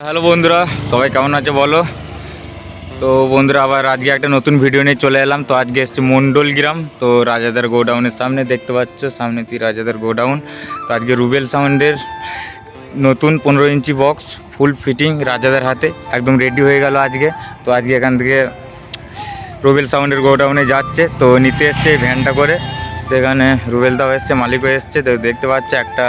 Hello বন্ধুরা, সবাই কেমন আছে বলো? তো বন্ধুরা, আবার আজকে একটা নতুন ভিডিও নিয়ে চলে এলাম। তো আজকে এসছে মন্ডল গ্রাম তো রাজাদার গোডাউনের সামনে দেখতে পাচ্ছ, সামনে তুই রাজাদার গোডাউন। তো আজকে রুবেল সাউন্ডের নতুন পনেরো ইঞ্চি বক্স ফুল ফিটিং রাজাদার হাতে, একদম রেডি হয়ে গেল আজকে। তো আজকে এখান থেকে রুবেল সাউন্ডের গোডাউনে যাচ্ছে। তো নিতে এসছে ভ্যানটা করে। তো এখানে রুবেল দাও এসছে, মালিকও এসছে। তো দেখতে পাচ্ছ একটা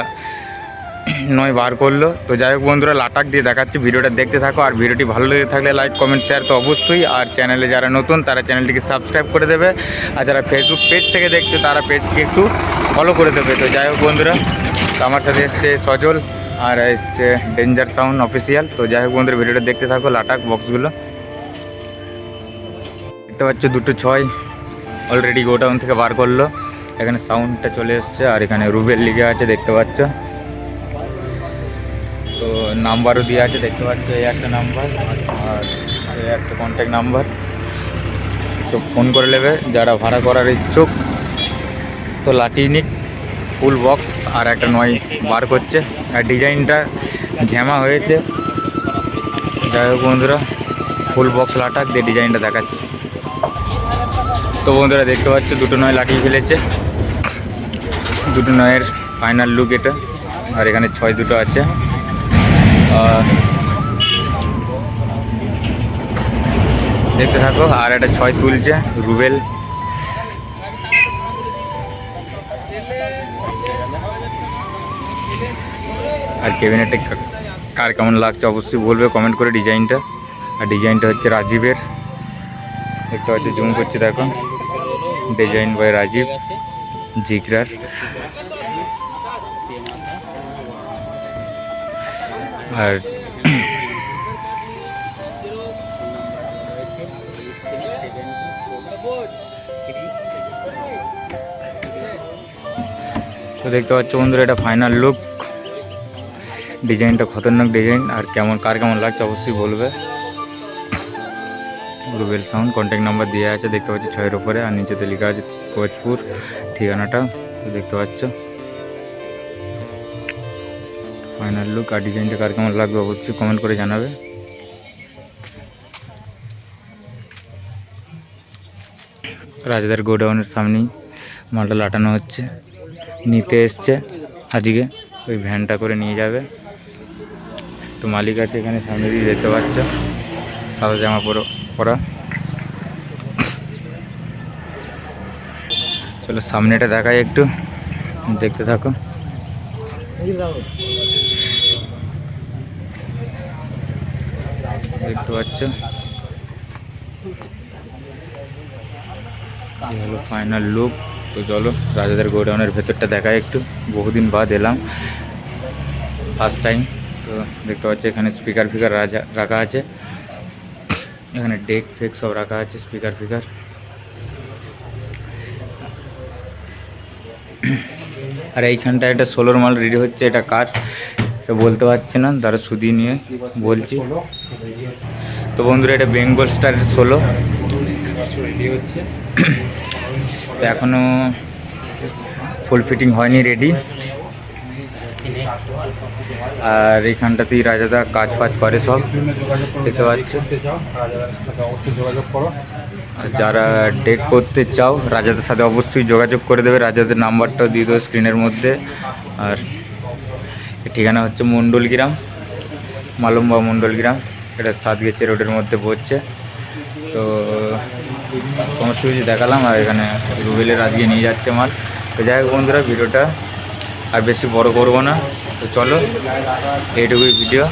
নয় বার করল। তো যাই হোক বন্ধুরা, লাটাক দিয়ে দেখাচ্ছি ভিডিওটা। দেখতে থাকো, আর ভিডিওটি ভালো লেগে থাকলে লাইক কমেন্ট শেয়ার তো অবশ্যই। আর চ্যানেলে যারা নতুন, তারা চ্যানেলটিকে সাবস্ক্রাইব করে দেবে। আর যারা ফেসবুক পেজ থেকে দেখছে, তারা পেজটিকে একটু ফলো করে দেবে। তো যাই হোক বন্ধুরা, তো আমার সাথে এসছে সজল, আর এসছে ডেঞ্জার সাউন্ড অফিসিয়াল তো যাই হোক বন্ধুরা, ভিডিওটা দেখতে থাকো, লাটাক বক্সগুলো দেখতে পাচ্ছ দুটো ছয় অলরেডি গোডাউন থেকে বার করল। এখানে সাউন্ডটা চলে এসছে, আর এখানে রুবেল লিগে আছে, দেখতে পাচ্ছ। তো নাম্বারও দেওয়া আছে, দেখতে পাচ্ছ এই একটা নাম্বার আর এই একটা কন্ট্যাক্ট নাম্বার। তো ফোন করে নেবে, যারা ভাড়া করার ইচ্ছুক। তো লাটিনিক ফুল বক্স আর একটা নয় বার করছে। আর ডিজাইনটা ঘ্যামা হয়েছে। যাই হোক বন্ধুরা ফুল বক্স লাটাক দিয়ে ডিজাইনটা দেখাচ্ছে। তো বন্ধুরা, দেখতে পাচ্ছ দুটো নয় লাটিয়ে ফেলেছে দুটো নয়ের ফাইনাল লুক এটা। আর এখানে ছয় দুটো আছে। দেখতে থাকো, আর একটা ছয় তুলছে, রুবেল। আর ক্যাবিনেটে কার কেমন লাগছে অবশ্যই বলবে কমেন্ট করে ডিজাইনটা। আর ডিজাইনটা হচ্ছে রাজীবের। দেখতে হচ্ছে জুম করছে, দেখো। ডিজাইন বাই রাজীব জিগরার আর তো দেখতে পাচ্ছ বন্ধুরা, এটা ফাইনাল লুক ডিজাইনটা খতরনাক ডিজাইন, আর কেমন, কার কেমন লাগছে অবশ্যই বলবে। রুবেল সাউন্ড কন্ট্যাক্ট নাম্বার দেওয়া আছে, দেখতে পাচ্ছ ছয়ের ওপরে আর নিচেতে লেখা আছে কোচপুর, ঠিকানাটা, দেখতে পাচ্ছ। ফাইনাল লুক আর ডিজাইনটা কার কেমন লাগবে অবশ্যই কমেন্ট করে জানাবে। রাজাদার গোডাউনের সামনেই মালটা লাটানো হচ্ছে। নিতে এসছে আজকে, ওই ভ্যানটা করে নিয়ে যাবে। তো মালিক আছে এখানে, সামনে দিয়ে দেখতে পাচ্ছ, সাদা জামা পরো, পরা। চলো সামনেটা দেখাই একটু, দেখতে থাকো। দেখতে পাচ্ছ এই হলো ফাইনাল লুক তো চলো রাজাদের গোডাউনের ভেতরটা দেখাই একটু। বহুদিন বাদ এলাম। ফার্স্ট টাইম তো দেখতে পাচ্ছ, এখানে স্পিকার ফিকার রাজা রাখা আছে। এখানে ডেক ফেক সব রাখা আছে স্পিকার ফিকার আর এইখানটা একটা সোলোর মাল রেডি হচ্ছে, এটা কার? বলতে পারছি না, তারা সুদি নিয়ে বলছি। তো বন্ধুরা, এটা বেঙ্গল স্টারের সোলো। তো এখনও ফুল ফিটিং হয়নি রেডি আর এইখানটাতেই রাজাদা কাজ ফাজ করে সব, দেখতে পাচ্ছ। যারা ডেট করতে চাও, রাজাদের সাথে অবশ্যই যোগাযোগ করে দেবে, রাজাদের নাম্বারটাও দিয়ে দেবো স্ক্রিনের মধ্যে। আর ঠিকানা হচ্ছে মণ্ডলগ্রাম মালম্বা মণ্ডলগ্রাম এটা সাতগেছে রোডের মধ্যে পড়ছে। তো সমস্ত কিছু দেখালাম, আর এখানে রুবেলের আজকে নিয়ে যাচ্ছে মাল। তো যাই হোক বন্ধুরা, ভিডিওটা আর বেশি বড় করব না। তো চলো এইটুকুই ভিডিও